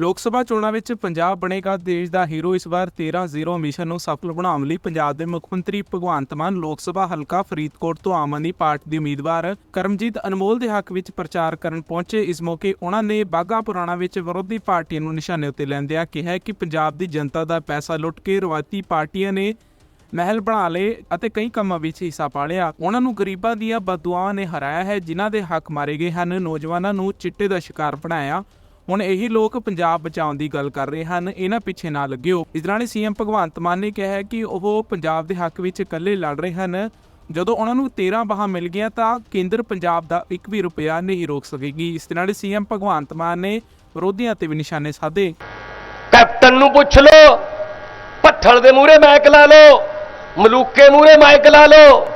ਲੋਕ ਸਭਾ ਚੋਣਾਂ ਵਿੱਚ ਪੰਜਾਬ ਬਣੇਗਾ, ਦੇਸ਼ ਦਾ ਹੀਰੋ ਇਸ ਵਾਰ 13-0 ਮਿਸ਼ਨ ਨੂੰ ਸਫਲ ਬਣਾਉਣ ਲਈ ਪੰਜਾਬ ਦੇ ਮੁੱਖ ਮੰਤਰੀ ਭਗਵੰਤ ਮਾਨ ਲੋਕ ਸਭਾ ਹਲਕਾ ਫਰੀਦਕੋਟ ਤੋਂ ਆਮ ਆਦਮੀ ਪਾਰਟੀ ਦੀ ਉਮੀਦਵਾਰ ਕਰਮਜੀਤ ਅਨਮੋਲ ਦੇ ਹੱਕ ਵਿੱਚ ਪ੍ਰਚਾਰ ਕਰਨ ਪਹੁੰਚੇ। ਇਸ ਮੌਕੇ ਉਹਨਾਂ ਨੇ ਬਾਗਾ ਪੁਰਾਣਾ ਵਿੱਚ ਵਿਰੋਧੀ ਪਾਰਟੀਆਂ ਨੂੰ ਨਿਸ਼ਾਨੇ ਉੱਤੇ ਲੈਂਦਿਆਂ ਕਿਹਾ ਕਿ ਪੰਜਾਬ ਦੀ ਜਨਤਾ ਦਾ ਪੈਸਾ ਲੁੱਟ ਕੇ ਰਵਾਇਤੀ ਪਾਰਟੀਆਂ ਨੇ ਮਹਿਲ ਬਣਾ ਲਏ ਅਤੇ ਕਈ ਕੰਮਾਂ ਵਿੱਚ ਹਿੱਸਾ ਪਾ ਲਿਆ। ਉਹਨਾਂ ਨੂੰ ਗਰੀਬਾਂ ਦੀਆਂ ਬਦਦੁਆਵਾਂ ਨੇ ਹਰਾਇਆ ਹੈ, ਜਿਨ੍ਹਾਂ ਦੇ ਹੱਕ ਮਾਰੇ ਗਏ ਹਨ। ਨੌਜਵਾਨਾਂ ਨੂੰ ਚਿੱਟੇ ਦਾ ਸ਼ਿਕਾਰ ਬਣਾਇਆ ਹੁਣ ਇਹੀ ਲੋਕ ਪੰਜਾਬ ਬਚਾਉਣ ਦੀ ਗੱਲ ਕਰ ਰਹੇ ਹਨ, ਇਹਨਾਂ ਪਿੱਛੇ ਨਾ ਲੱਗਿਓ। ਇਸ ਦੌਰਾਨ ਸੀਐਮ ਭਗਵੰਤ ਮਾਨ ਨੇ ਕਿਹਾ ਕਿ ਉਹ ਪੰਜਾਬ ਦੇ ਹੱਕ ਵਿੱਚ ਇਕੱਲੇ ਲੜ ਰਹੇ ਹਨ। ਜਦੋਂ ਉਹਨਾਂ ਨੂੰ 13 ਬਾਹਾਂ ਮਿਲ ਗਈਆਂ ਤਾਂ ਕੇਂਦਰ ਪੰਜਾਬ ਦਾ ਇੱਕ ਵੀ ਰੁਪਿਆ ਨਹੀਂ ਰੋਕ ਸਕੇਗੀ। ਇਸ ਨਾਲ ਸੀਐਮ ਭਗਵੰਤ ਮਾਨ ਨੇ ਵਿਰੋਧੀਆਂ ਤੇ ਵੀ ਨਿਸ਼ਾਨੇ ਸਾਧੇ। ਕੈਪਟਨ ਨੂੰ ਪੁੱਛ ਲਓ, ਭੱਠਲ ਦੇ ਮੂਹਰੇ ਮਾਈਕ ਲਾ ਲਓ, ਮਲੂਕੇ ਮੂਹਰੇ ਮਾਈਕ ਲਾ ਲਓ,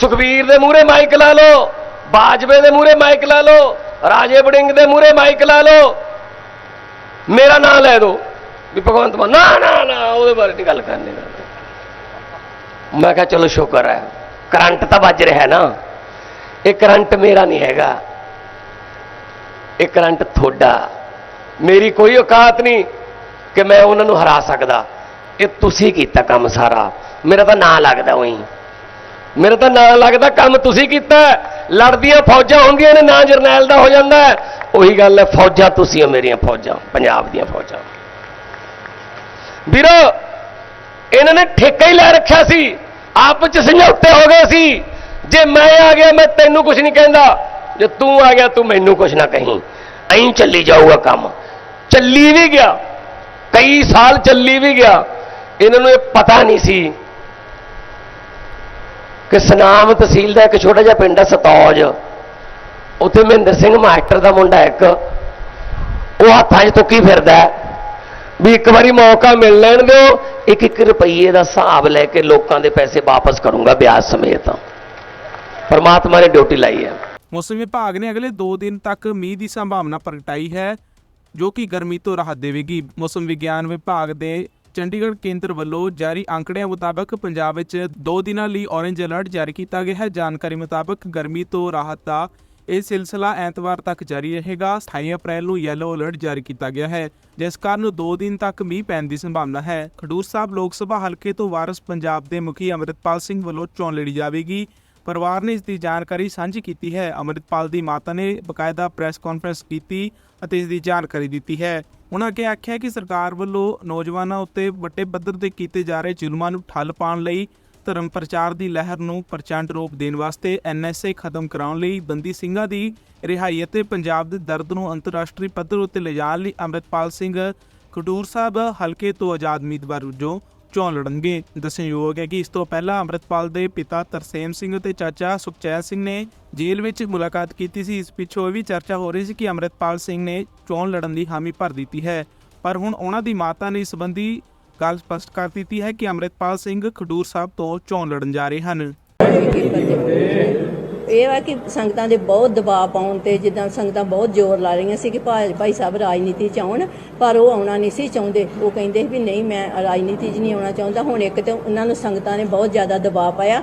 ਸੁਖਬੀਰ ਦੇ ਮੂਹਰੇ ਮਾਈਕ ਲਾ ਲਓ, ਬਾਜਵੇ ਦੇ ਮੂਹਰੇ ਮਾਈਕ ਲਾ ਲਓ ਰਾਜੇ ਵੜਿੰਗ ਦੇ ਮੂਹਰੇ ਮਾਈਕ ਲਾ ਲਓ। ਮੇਰਾ ਨਾਮ ਲੈ ਦਿਓ। ਵੀ ਭਗਵੰਤ ਮਾਨ, ਨਾ ਨਾ ਨਾ, ਉਹਦੇ ਬਾਰੇ ਨਹੀਂ ਗੱਲ ਕਰਨੀ। ਮੈਂ ਕਿਹਾ, ਚਲੋ, ਸ਼ੁਕਰ ਹੈ। ਕਰੰਟ ਤਾਂ ਵੱਜ ਰਿਹਾ ਨਾ। ਇਹ ਕਰੰਟ ਮੇਰਾ ਨਹੀਂ ਹੈਗਾ। ਇਹ ਕਰੰਟ ਤੁਹਾਡਾ। ਮੇਰੀ ਕੋਈ ਔਕਾਤ ਨਹੀਂ ਕਿ ਮੈਂ ਉਹਨਾਂ ਨੂੰ ਹਰਾ ਸਕਦਾ। ਇਹ ਤੁਸੀਂ ਕੀਤਾ ਕੰਮ ਸਾਰਾ। ਮੇਰਾ ਤਾਂ ਨਾਂ ਲੱਗਦਾ ਉਹੀ। ਮੇਰਾ ਤਾਂ ਨਾਂ ਲੱਗਦਾ ਕੰਮ ਤੁਸੀਂ ਕੀਤਾ। ਲੜਦੀਆਂ ਫੌਜਾਂ ਹੁੰਦੀਆਂ ਨੇ, ਨਾਂ ਜਰਨੈਲ ਦਾ ਹੋ ਜਾਂਦਾ ਹੈ। ਉਹੀ ਗੱਲ ਹੈ, ਫੌਜਾਂ ਤੁਸੀਂ ਹੋ ਮੇਰੀਆਂ ਫੌਜਾਂ, ਪੰਜਾਬ ਦੀਆਂ ਫੌਜਾਂ। ਵੀਰੋ, ਇਹਨਾਂ ਨੇ ਠੇਕਾ ਹੀ ਲੈ ਰੱਖਿਆ ਸੀ। ਆਪਸ ਚ ਸਮਝੌਤੇ ਹੋ ਗਏ ਸੀ। ਜੇ ਮੈਂ ਆ ਗਿਆ, ਮੈਂ ਤੈਨੂੰ ਕੁਝ ਨਹੀਂ ਕਹਿੰਦਾ। ਜੇ ਤੂੰ ਆ ਗਿਆ, ਤੂੰ ਮੈਨੂੰ ਕੁਝ ਨਾ ਕਹੀਂ। ਐਂ ਚੱਲੀ ਜਾਊਗਾ ਕੰਮ। ਚੱਲੀ ਵੀ ਗਿਆ। ਕਈ ਸਾਲ ਚੱਲੀ ਵੀ ਗਿਆ। ਇਹਨਾਂ ਨੂੰ ਇਹ ਪਤਾ ਨਹੀਂ ਸੀ ਕਿ ਸਨਾਮ ਤਹਿਸੀਲ ਦਾ ਇੱਕ ਛੋਟਾ ਜਿਹਾ ਪਿੰਡ ਹੈ ਸਤੌਜ। ਉੱਥੇ ਮਹਿੰਦਰ ਸਿੰਘ ਮਾਸਟਰ ਦਾ ਮੁੰਡਾ ਇੱਕ, ਉਹ ਹੱਥਾਂ 'ਚ ਤੁੱਕੀ ਫਿਰਦਾ ਵੀ ਇੱਕ ਵਾਰੀ ਮੌਕਾ ਮਿਲ ਲੈਣ ਦਿਓ, ਇੱਕ ਇੱਕ ਰੁਪਈਏ ਦਾ ਹਿਸਾਬ ਲੈ ਕੇ ਲੋਕਾਂ ਦੇ ਪੈਸੇ ਵਾਪਸ ਕਰੂੰਗਾ ਵਿਆਜ ਸਮੇਤ। ਪਰਮਾਤਮਾ ਨੇ ਡਿਊਟੀ ਲਾਈ ਹੈ। ਮੌਸਮ ਵਿਭਾਗ ਨੇ ਅਗਲੇ 2 ਦਿਨ ਤੱਕ ਮੀਂਹ ਦੀ ਸੰਭਾਵਨਾ ਪ੍ਰਗਟਾਈ ਹੈ, ਜੋ ਕਿ ਗਰਮੀ ਤੋਂ ਰਾਹਤ ਦੇਵੇਗੀ। ਮੌਸਮ ਵਿਗਿਆਨ ਵਿਭਾਗ ਦੇ ਚੰਡੀਗੜ੍ਹ ਕੇਂਦਰ ਵੱਲੋਂ ਜਾਰੀ ਅੰਕੜਿਆਂ ਮੁਤਾਬਕ ਪੰਜਾਬ ਵਿੱਚ 2 ਦਿਨਾਂ ਲਈ ਔਰੇਂਜ ਅਲਰਟ ਜਾਰੀ ਕੀਤਾ ਗਿਆ ਹੈ। ਜਾਣਕਾਰੀ ਮੁਤਾਬਕ ਗਰਮੀ ਤੋਂ ਰਾਹਤ ਦਾ ਇਹ ਸਿਲਸਿਲਾ ਐਤਵਾਰ ਤੱਕ ਜਾਰੀ ਰਹੇਗਾ। 28 ਅਪ੍ਰੈਲ ਨੂੰ ਯੈਲੋ ਅਲਰਟ ਜਾਰੀ ਕੀਤਾ ਗਿਆ ਹੈ, ਜਿਸ ਕਾਰਨ 2 ਦਿਨ ਤੱਕ ਮੀਂਹ ਪੈਣ ਦੀ ਸੰਭਾਵਨਾ ਹੈ। ਖਡੂਰ ਸਾਹਿਬ ਲੋਕ ਸਭਾ ਹਲਕੇ ਤੋਂ ਵਾਰਸ ਪੰਜਾਬ ਦੇ ਮੁਖੀ ਅੰਮ੍ਰਿਤਪਾਲ ਸਿੰਘ ਵੱਲੋਂ ਚੋਣ ਲੜੀ ਜਾਵੇਗੀ। ਪਰਿਵਾਰ ਨੇ ਇਸ ਦੀ ਜਾਣਕਾਰੀ ਸਾਂਝੀ ਕੀਤੀ ਹੈ। ਅੰਮ੍ਰਿਤਪਾਲ ਦੀ ਮਾਤਾ ਨੇ ਬਕਾਇਦਾ ਪ੍ਰੈਸ ਕਾਨਫਰੰਸ ਕੀਤੀ ਅਤੇ ਇਸ ਦੀ ਜਾਣਕਾਰੀ ਦਿੱਤੀ ਹੈ। ਉਹਨਾਂ ਅੱਗੇ ਆਖਿਆ ਕਿ ਸਰਕਾਰ ਵੱਲੋਂ ਨੌਜਵਾਨਾਂ ਉੱਤੇ ਵੱਡੇ ਪੱਧਰ ਤੇ ਕੀਤੇ ਜਾ ਰਹੇ ਜ਼ੁਲਮਾਂ ਨੂੰ ਠੱਲ ਪਾਉਣ ਲਈ ਧਰਮ ਪ੍ਰਚਾਰ ਦੀ ਲਹਿਰ ਨੂੰ ਪ੍ਰਚੰਡ ਰੂਪ ਦੇਣ ਵਾਸਤੇ ਐਨਐਸਏ ਖਤਮ ਕਰਾਉਣ ਲਈ ਬੰਦੀ ਸਿੰਘਾਂ ਦੀ ਰਿਹਾਈ ਅਤੇ ਪੰਜਾਬ ਦੇ ਦਰਦ ਨੂੰ ਅੰਤਰਰਾਸ਼ਟਰੀ ਪੱਧਰ ਉੱਤੇ ਲਿਜਾਣ ਲਈ ਅੰਮ੍ਰਿਤਪਾਲ ਸਿੰਘ ਖਡੂਰ ਸਾਹਿਬ ਹਲਕੇ ਤੋਂ ਆਜ਼ਾਦ ਉਮੀਦਵਾਰ ਵਜੋਂ ਚੋਣ ਲੜਨਗੇ। ਦੱਸਣਯੋਗ ਹੈ ਕਿ ਇਸ ਤੋਂ ਪਹਿਲਾਂ ਅੰਮ੍ਰਿਤਪਾਲ ਦੇ ਪਿਤਾ ਤਰਸੇਮ ਸਿੰਘ ਅਤੇ ਚਾਚਾ ਸੁਖਚੈਨ ਸਿੰਘ ਨੇ ਜੇਲ੍ਹ ਵਿੱਚ ਮੁਲਾਕਾਤ ਕੀਤੀ ਸੀ। ਇਸ ਪਿੱਛੋਂ ਇਹ ਵੀ ਚਰਚਾ ਹੋ ਰਹੀ ਸੀ ਕਿ ਅੰਮ੍ਰਿਤਪਾਲ ਸਿੰਘ ਨੇ ਚੋਣ ਲੜਨ ਦੀ ਹਾਮੀ ਭਰ ਦਿੱਤੀ ਹੈ। ਪਰ ਹੁਣ ਉਹਨਾਂ ਦੀ ਮਾਤਾ ਨੇ ਇਸ ਸੰਬੰਧੀ ਗੱਲ ਸਪਸ਼ਟ ਕਰ ਦਿੱਤੀ ਹੈ ਕਿ ਅੰਮ੍ਰਿਤਪਾਲ ਸਿੰਘ ਖਡੂਰ ਸਾਹਿਬ ਤੋਂ ਚੋਣ ਲੜਨ ਜਾ ਰਹੇ ਹਨ। ਇਹ ਹੈ ਕਿ ਸੰਗਤਾਂ ਦੇ ਬਹੁਤ ਦਬਾਅ ਪਾਉਣ ਤੇ ਜਿੱਦਾਂ ਸੰਗਤਾਂ ਬਹੁਤ ਜ਼ੋਰ ਲਾ ਰਹੀਆਂ ਸੀ ਕਿ ਭਾਈ ਭਾਈ ਸਾਹਿਬ ਰਾਜਨੀਤੀ ਚ ਆਉਣ, ਪਰ ਉਹ ਆਉਣਾ ਨਹੀਂ ਸੀ ਚਾਹੁੰਦੇ। ਉਹ ਕਹਿੰਦੇ ਵੀ ਨਹੀਂ, ਮੈਂ ਰਾਜਨੀਤੀ 'ਚ ਨਹੀਂ ਆਉਣਾ ਚਾਹੁੰਦਾ। ਹੁਣ ਇੱਕ ਤੇ ਉਹਨਾਂ ਨੂੰ ਸੰਗਤਾਂ ਨੇ ਬਹੁਤ ਜ਼ਿਆਦਾ ਦਬਾਅ ਪਾਇਆ।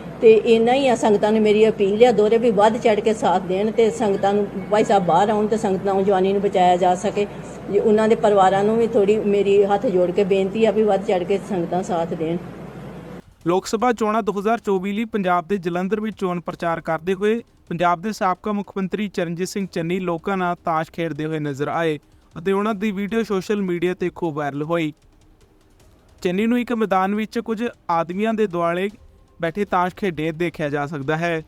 ਤੇ ਇੰਨਾ ਹੀ ਆ, ਸੰਗਤਾਂ ਨੂੰ ਮੇਰੀ ਅਪੀਲ ਆ, ਦੋਰੇ ਵੀ ਵੱਧ ਚੜ ਕੇ ਸਾਥ ਦੇਣ ਤੇ ਸੰਗਤਾਂ ਨੂੰ ਭਾਈ ਸਾਹਿਬ ਬਾਹਰ ਆਉਣ ਤੇ ਸੰਗਤ ਨੌਜਵਾਨੀ ਨੂੰ ਬਚਾਇਆ ਜਾ ਸਕੇ। ਉਹਨਾਂ ਦੇ ਪਰਿਵਾਰਾਂ ਨੂੰ ਵੀ ਥੋੜੀ ਮੇਰੀ ਹੱਥ ਜੋੜ ਕੇ ਬੇਨਤੀ ਆ ਵੀ ਵੱਧ ਚੜ ਕੇ ਸੰਗਤਾਂ ਸਾਥ ਦੇਣ। ਲੋਕ ਸਭਾ ਚੋਣਾਂ 2024 ਲਈ ਪੰਜਾਬ ਦੇ ਜਲੰਧਰ ਵਿੱਚ ਚੋਣ ਪ੍ਰਚਾਰ ਕਰਦੇ ਹੋਏ ਪੰਜਾਬ ਦੇ ਸਾਬਕਾ ਮੁੱਖ ਮੰਤਰੀ ਚਰਨਜੀਤ ਸਿੰਘ ਚੰਨੀ ਲੋਕਾਂ ਨਾਲ ਤਾਸ਼ ਖੇਡਦੇ ਹੋਏ ਨਜ਼ਰ ਆਏ ਅਤੇ ਉਹਨਾਂ ਦੀ ਵੀਡੀਓ ਸੋਸ਼ਲ ਮੀਡੀਆ ਤੇ ਖੂਬ ਵਾਇਰਲ ਹੋਈ। ਚੰਨੀ ਨੂੰ ਇੱਕ ਮੈਦਾਨ ਵਿੱਚ ਕੁਝ ਆਦਮੀਆਂ ਦੇ ਦੁਆਲੇ ਬੈਠੇ ਤਾਸ਼ ਖੇਡੇ ਦੇਖਿਆ ਜਾ ਸਕਦਾ ਹੈ।